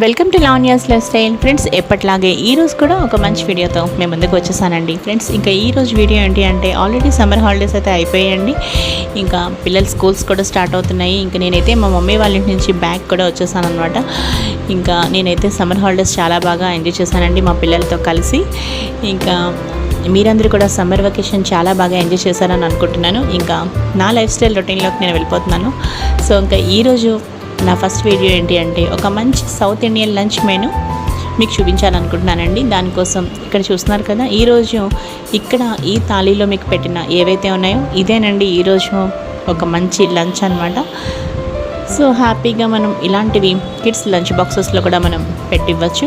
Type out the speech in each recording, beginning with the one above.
Welcome to Lavanya's lifestyle friends ఎప్పట్లాగే ఈ రోజు కూడా ఒక మంచి వీడియోతో మేము ముందుకు వచ్చేసానండి. ఫ్రెండ్స్ ఇంకా ఈ రోజు వీడియో ఏంటి అంటే ఆల్రెడీ సమ్మర్ హాలిడేస్ అయితే అయిపోయాయండి. ఇంకా పిల్లల స్కూల్స్ కూడా స్టార్ట్ అవుతున్నాయి. ఇంకా నేనైతే మా మమ్మీ వాళ్ళ ఇంటి నుంచి బ్యాక్ కూడా వచ్చేసాను అనమాట ఇంకా నేనైతే సమ్మర్ హాలిడేస్ చాలా బాగా ఎంజాయ్ చేశానండి మా పిల్లలతో కలిసి. ఇంకా మీరందరూ కూడా సమ్మర్ వెకేషన్ చాలా బాగా ఎంజాయ్ చేశారని అనుకుంటున్నాను. ఇంకా నా లైఫ్ స్టైల్ రొటీన్లోకి నేను వెళ్ళిపోతున్నాను. సో ఇంకా ఈరోజు నా ఫస్ట్ వీడియో ఏంటి అంటే ఒక మంచి సౌత్ ఇండియన్ లంచ్ మెను మీకు చూపించాలనుకుంటున్నానండి. దానికోసం ఇక్కడ చూస్తున్నారు కదా ఈరోజు ఇక్కడ ఈ థాలీలో మీకు పెట్టిన ఏవైతే ఉన్నాయో ఇదేనండి ఈరోజు ఒక మంచి లంచ్ అనమాట సో హ్యాపీగా మనం ఇలాంటివి కిడ్స్ లంచ్ బాక్సెస్లో కూడా మనం పెట్టివ్వచ్చు.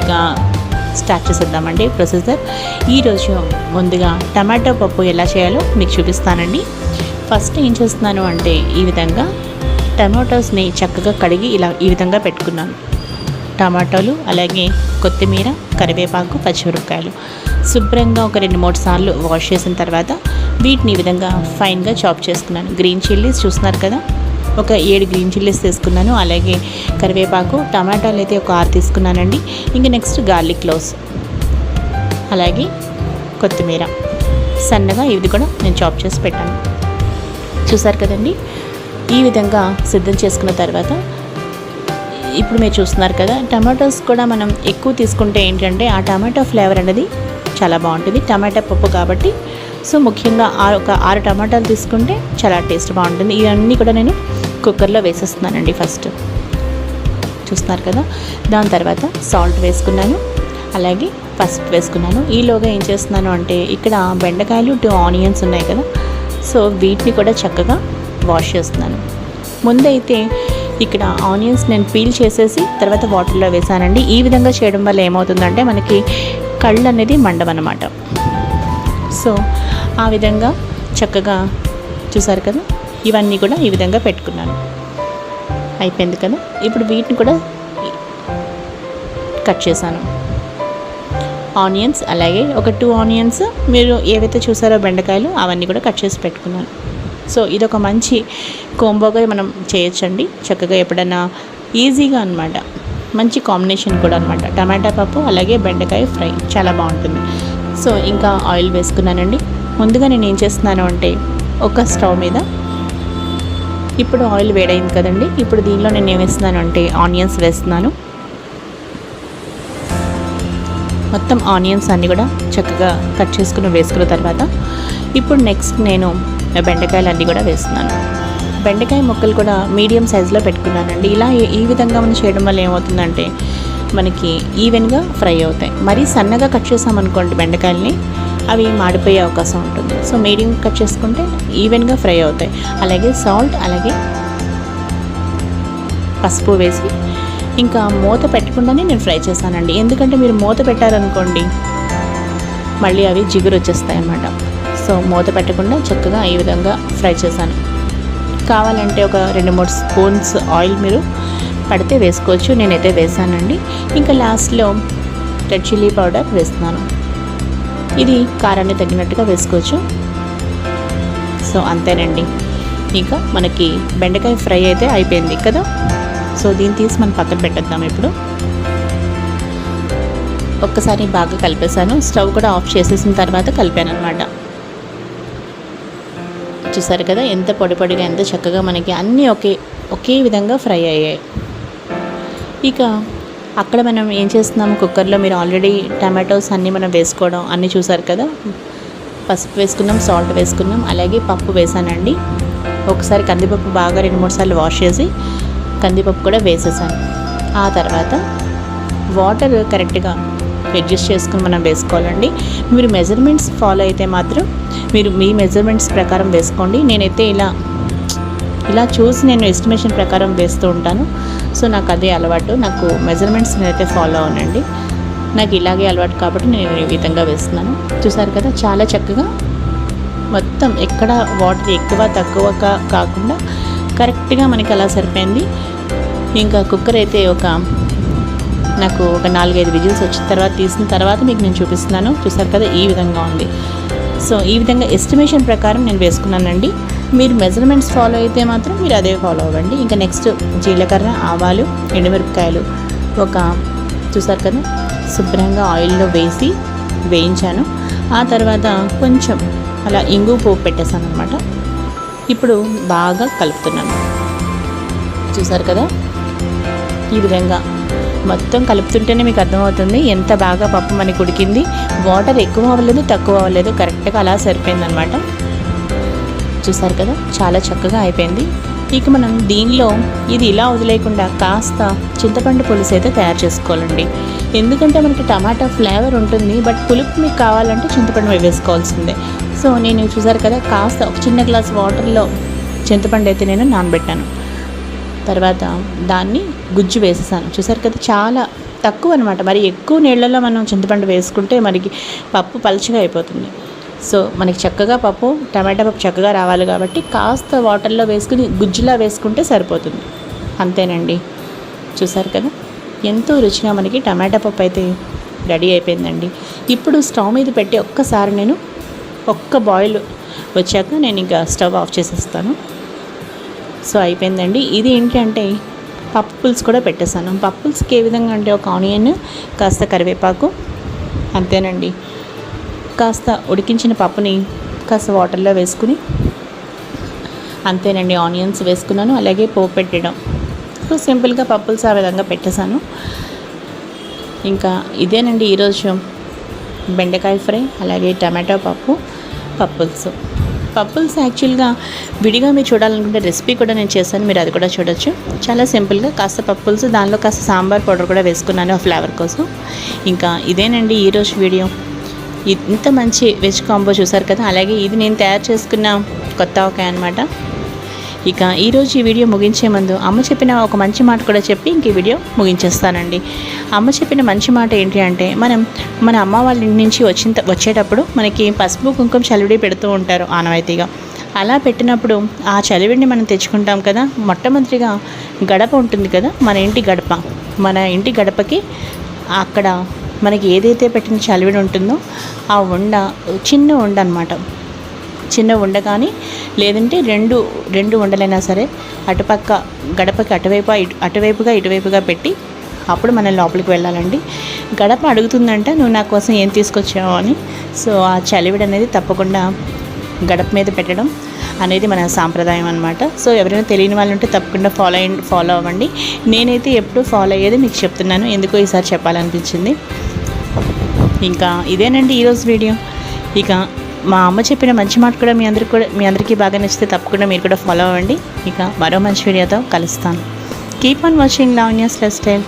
ఇక స్టార్ట్ చేసేద్దామండి ప్రొసెసర్ ఈరోజు ముందుగా టమాటో పప్పు ఎలా చేయాలో మీకు చూపిస్తానండి. ఫస్ట్ ఏం చేస్తున్నాను అంటే ఈ విధంగా టమాటోస్ని చక్కగా కడిగి ఇలా ఈ విధంగా పెట్టుకున్నాను. టమాటోలు అలాగే కొత్తిమీర కరివేపాకు పచ్చిమిరపకాయలు. శుభ్రంగా ఒక రెండు మూడు సార్లు వాష్ చేసిన తర్వాత వీటిని ఈ విధంగా ఫైన్గా చాప్ చేసుకున్నాను. గ్రీన్ చిల్లీస్ చూస్తున్నారు కదా? ఒక ఏడు గ్రీన్ చిల్లీస్ తీసుకున్నాను. అలాగే కరివేపాకు టమాటాలు అయితే ఒక ఆరు తీసుకున్నానండి. ఇంకా నెక్స్ట్ గార్లిక్ క్లోవ్స్ అలాగే కొత్తిమీర. సన్నగా ఇది కూడా నేను చాప్ చేసి పెట్టాను. చూసారు కదండి? ఈ విధంగా సిద్ధం చేసుకున్న తర్వాత ఇప్పుడు మీరు చూస్తున్నారు కదా టమాటోస్ కూడా మనం ఎక్కువ తీసుకుంటే ఏంటంటే ఆ టమాటో ఫ్లేవర్ అనేది చాలా బాగుంటుంది. టమాటా పప్పు కాబట్టి సో ముఖ్యంగా ఆరు ఒక ఆరు టమాటాలు తీసుకుంటే చాలా టేస్ట్ బాగుంటుంది. ఇవన్నీ కూడా నేను కుక్కర్లో వేసేస్తున్నానండి ఫస్ట్. చూస్తున్నారు కదా? దాని తర్వాత సాల్ట్ వేసుకున్నాను. అలాగే పసుపు వేసుకున్నాను. ఈలోగా ఏం చేస్తున్నాను అంటే ఇక్కడ బెండకాయలు టూ ఆనియన్స్ ఉన్నాయి కదా సో వీటిని కూడా చక్కగా వాష్ చేస్తున్నాను. ముందైతే ఇక్కడ ఆనియన్స్ నేను పీల్ చేసేసి తర్వాత వాటర్లో వేసానండి. ఈ విధంగా చేయడం వల్ల ఏమవుతుందంటే మనకి కళ్ళు అనేది మండవన్నమాట సో ఆ విధంగా చక్కగా చూసారు కదా? ఇవన్నీ కూడా ఈ విధంగా పెట్టుకున్నాను. అయిపోయింది కదా? ఇప్పుడు వీటిని కూడా కట్ చేశాను. ఆనియన్స్ అలాగే ఒక టూ ఆనియన్స్ మీరు ఏవైతే చూసారో బెండకాయలు అవన్నీ కూడా కట్ చేసి పెట్టుకున్నాను. సో ఇదొక మంచి కోంబోగా మనం చేయొచ్చండి. చక్కగా ఎప్పుడైనా ఈజీగా అనమాట మంచి కాంబినేషన్ కూడా అనమాట టమాటా పప్పు అలాగే బెండకాయ ఫ్రై. చాలా బాగుంటుంది. సో ఇంకా ఆయిల్ వేసుకున్నానండి. ముందుగా నేను ఏం చేస్తున్నాను అంటే ఒక స్టవ్ మీద ఇప్పుడు ఆయిల్ వేడైంది కదండి. ఇప్పుడు దీనిలో నేను ఏం వేస్తున్నాను అంటే ఆనియన్స్ వేస్తున్నాను. మొత్తం ఆనియన్స్ అన్నీ కూడా చక్కగా కట్ చేసుకుని వేసుకున్న తర్వాత ఇప్పుడు నెక్స్ట్ నేను బెండకాయలు అన్నీ కూడా వేస్తున్నాను. బెండకాయ ముక్కలు కూడా మీడియం సైజులో పెట్టుకున్నానండి. ఇలా ఈ- విధంగా మనం చేయడం వల్ల ఏమవుతుందంటే మనకి ఈవెన్గా ఫ్రై అవుతాయి. మరీ సన్నగా కట్ చేసామనుకోండి బెండకాయల్ని అవి మాడిపోయే అవకాశం ఉంటుంది. సో మీడియం కట్ చేసుకుంటే ఈవెన్గా ఫ్రై అవుతాయి. అలాగే సాల్ట్ అలాగే పసుపు వేసి ఇంకా మూత పెట్టకుండానే నేను ఫ్రై చేశానండి. ఎందుకంటే మీరు మూత పెట్టారనుకోండి మళ్ళీ అవి జిగురు వచ్చేస్తాయి అన్నమాట సో మూత పెట్టకుండా చక్కగా ఈ విధంగా ఫ్రై చేశాను. కావాలంటే ఒక రెండు మూడు స్పూన్స్ ఆయిల్ మీరు పడితే వేసుకోవచ్చు. నేనైతే వేసానండి ఇంకా లాస్ట్లో రెడ్ చిల్లీ పౌడర్ వేస్తున్నాను. ఇది కారాన్ని తగినట్టుగా వేసుకోవచ్చు. సో అంతేనండి. ఇంకా మనకి బెండకాయ ఫ్రై అయితే అయిపోయింది కదా? సో దీన్ని తీసి మనం పక్కన పెట్టేద్దాం ఇప్పుడు. ఒక్కసారి బాగా కలిపేశాను. స్టవ్ కూడా ఆఫ్ చేసేసిన తర్వాత కలిపాను అనమాట చూసారు కదా ఎంత పొడి పొడిగా ఎంత చక్కగా మనకి అన్నీ ఒకే ఒకే విధంగా ఫ్రై అయ్యాయి. ఇక అక్కడ మనం ఏం చేస్తున్నాము? కుక్కర్లో మీరు ఆల్రెడీ టమాటోస్ అన్నీ మనం వేసుకోవడం అన్నీ చూసారు కదా? పసుపు వేసుకున్నాం సాల్ట్ వేసుకున్నాం అలాగే పప్పు వేసానండి. ఒకసారి కందిపప్పు బాగా రెండు మూడు సార్లు వాష్ చేసి కందిపప్పు కూడా వేసేసాను. ఆ తర్వాత వాటర్ కరెక్ట్గా అడ్జస్ట్ చేసుకుని మనం వేసుకోవాలండి. మీరు మెజర్మెంట్స్ ఫాలో అయితే మాత్రం మీరు మీ మెజర్మెంట్స్ ప్రకారం వేసుకోండి. నేనైతే ఇలా ఇలా చూసి నేను ఎస్టిమేషన్ ప్రకారం వేస్తూ ఉంటాను. సో నాకు అదే అలవాటు. నాకు మెజర్మెంట్స్ నేనైతే ఫాలో అవునండి నాకు ఇలాగే అలవాటు కాబట్టి నేను ఈ విధంగా వేస్తున్నాను. చూసారు కదా చాలా చక్కగా మొత్తం ఎక్కడ వాటర్ ఎక్కువ తక్కువ కాకుండా కరెక్ట్గా మనకి అలా సరిపోయింది. ఇంకా కుక్కర్ అయితే ఒక నాకు ఒక నాలుగైదు విజిల్స్ వచ్చిన తర్వాత తీసిన తర్వాత మీకు నేను చూపిస్తున్నాను. చూసారు కదా ఈ విధంగా ఉంది. సో ఈ విధంగా ఎస్టిమేషన్ ప్రకారం నేను వేసుకున్నానండి. మీరు మెజర్మెంట్స్ ఫాలో అయితే మాత్రం మీరు అదే ఫాలో అవ్వండి. ఇంకా నెక్స్ట్ జీలకర్ర ఆవాలు ఎండుమిరపకాయలు ఒక చూసారు కదా శుభ్రంగా ఆయిల్లో వేసి వేయించాను. ఆ తర్వాత కొంచెం అలా ఇంగు పోపు పెట్టేశాను అనమాట ఇప్పుడు బాగా కలుపుతున్నాను చూసారు కదా? ఈ విధంగా మొత్తం కలుపుతుంటేనే మీకు అర్థమవుతుంది ఎంత బాగా పప్పు మనకి ఉడికింది. వాటర్ ఎక్కువ అవ్వలేదు తక్కువ అవ్వలేదు కరెక్ట్గా అలా సరిపోయిందనమాట చూసారు కదా? చాలా చక్కగా అయిపోయింది. ఇక మనం దీనిలో ఇది ఇలా వదిలేయకుండా కాస్త చింతపండు పులుసు అయితే తయారు చేసుకోవాలండి. ఎందుకంటే మనకి టమాటా ఫ్లేవర్ ఉంటుంది బట్ పులుపు మీకు కావాలంటే చింతపండు వేసుకోవాల్సిందే. సో నేను చూసారు కదా కాస్త ఒక చిన్న గ్లాస్ వాటర్లో చింతపండు అయితే నేను నానబెట్టాను. తర్వాత దాన్ని గుజ్జు వేసేసాను. చూసారు కదా చాలా తక్కువ అనమాట మరి ఎక్కువ నీళ్ళలో మనం చింతపండు వేసుకుంటే మనకి పప్పు పలుచగా అయిపోతుంది. సో మనకి చక్కగా పప్పు టమాటా పప్పు చక్కగా రావాలి కాబట్టి కాస్త వాటర్లో వేసుకుని గుజ్జులా వేసుకుంటే సరిపోతుంది. అంతేనండి. చూసారు కదా ఎంతో రుచిగా మనకి టమాటా పప్పు అయితే రెడీ అయిపోయిందండి. ఇప్పుడు స్టవ్ మీద పెట్టి ఒక్కసారి నేను ఒక్క బాయిల్ వచ్చాక నేను ఇంకా స్టవ్ ఆఫ్ చేసేస్తాను. సో అయిపోయిందండి. ఇది ఏంటి అంటే పప్పు పులుసు కూడా పెట్టేశాను. పప్పు పులుసుకి ఏ విధంగా అంటే ఒక ఆనియన్ కాస్త కరివేపాకు అంతేనండి. కాస్త ఉడికించిన పప్పుని కాస్త వాటర్లో వేసుకుని అంతేనండి ఆనియన్స్ వేసుకున్నాను. అలాగే పోపు పెట్టడం. సో సింపుల్గా పప్పుల్స్ ఆ విధంగా పెట్టేశాను. ఇంకా ఇదేనండి ఈరోజు బెండకాయ ఫ్రై అలాగే టమాటో పప్పు. పప్పుల్స్ పప్పుల్స్ యాక్చువల్గా విడిగా మీరు చూడాలనుకుంటే రెసిపీ కూడా నేను చేశాను మీరు అది కూడా చూడొచ్చు. చాలా సింపుల్గా కాస్త పప్పుల్స్ దానిలో కాస్త సాంబార్ పౌడర్ కూడా వేసుకున్నాను ఆ ఫ్లేవర్ కోసం. ఇంకా ఇదేనండి ఈరోజు వీడియో. ఇంత మంచి వెజ్ కాంబో చూసారు కదా అలాగే ఇది నేను తయారు చేసుకున్న కొత్త ఆవకాయ అనమాట ఇక ఈరోజు ఈ వీడియో ముగించే ముందు అమ్మ చెప్పిన ఒక మంచి మాట కూడా చెప్పి ఇంక ఈ వీడియో ముగించేస్తానండి. అమ్మ చెప్పిన మంచి మాట ఏంటి అంటే మనం మన అమ్మ వాళ్ళ ఇంటి నుంచి వచ్చిన వచ్చేటప్పుడు మనకి పసుపు కుంకుమ చలివిడి పెడుతూ ఉంటారు ఆనవాయితీగా. అలా పెట్టినప్పుడు ఆ చలివిడిని మనం తెచ్చుకుంటాం కదా మొట్టమొదటిగా గడప ఉంటుంది కదా మన ఇంటి గడప. మన ఇంటి గడపకి అక్కడ మనకి ఏదైతే పెట్టిన చలివిడి ఉంటుందో ఆ ఉండ చిన్న ఉండ అనమాట చిన్న ఉండ కానీ లేదంటే రెండు రెండు ఉండలైనా సరే అటుపక్క గడపకి అటువైపు అటువైపుగా ఇటువైపుగా పెట్టి అప్పుడు మనం లోపలికి వెళ్ళాలండి. గడప అడుగుతుందంట నువ్వు నా కోసం ఏం తీసుకొచ్చావు? అని. సో ఆ చలివిడి అనేది తప్పకుండా గడప మీద పెట్టడం అనేది మన సాంప్రదాయం అనమాట సో ఎవరైనా తెలియని వాళ్ళు ఉంటే తప్పకుండా ఫాలో అయ్యి ఫాలో అవ్వండి. నేనైతే ఎప్పుడూ ఫాలో అయ్యేది మీకు చెప్తున్నాను. ఎందుకో ఈసారి చెప్పాలనిపించింది. ఇంకా ఇదేనండి ఈరోజు వీడియో. ఇక మా అమ్మ చెప్పిన మంచి మాట కూడా మీ అందరికి కూడా మీ అందరికీ బాగా నచ్చితే తప్పకుండా మీరు కూడా ఫాలో అవ్వండి. ఇక మరో మంచి వీడియోతో కలుస్తాను. Keep on watching Lavanya's lifestyle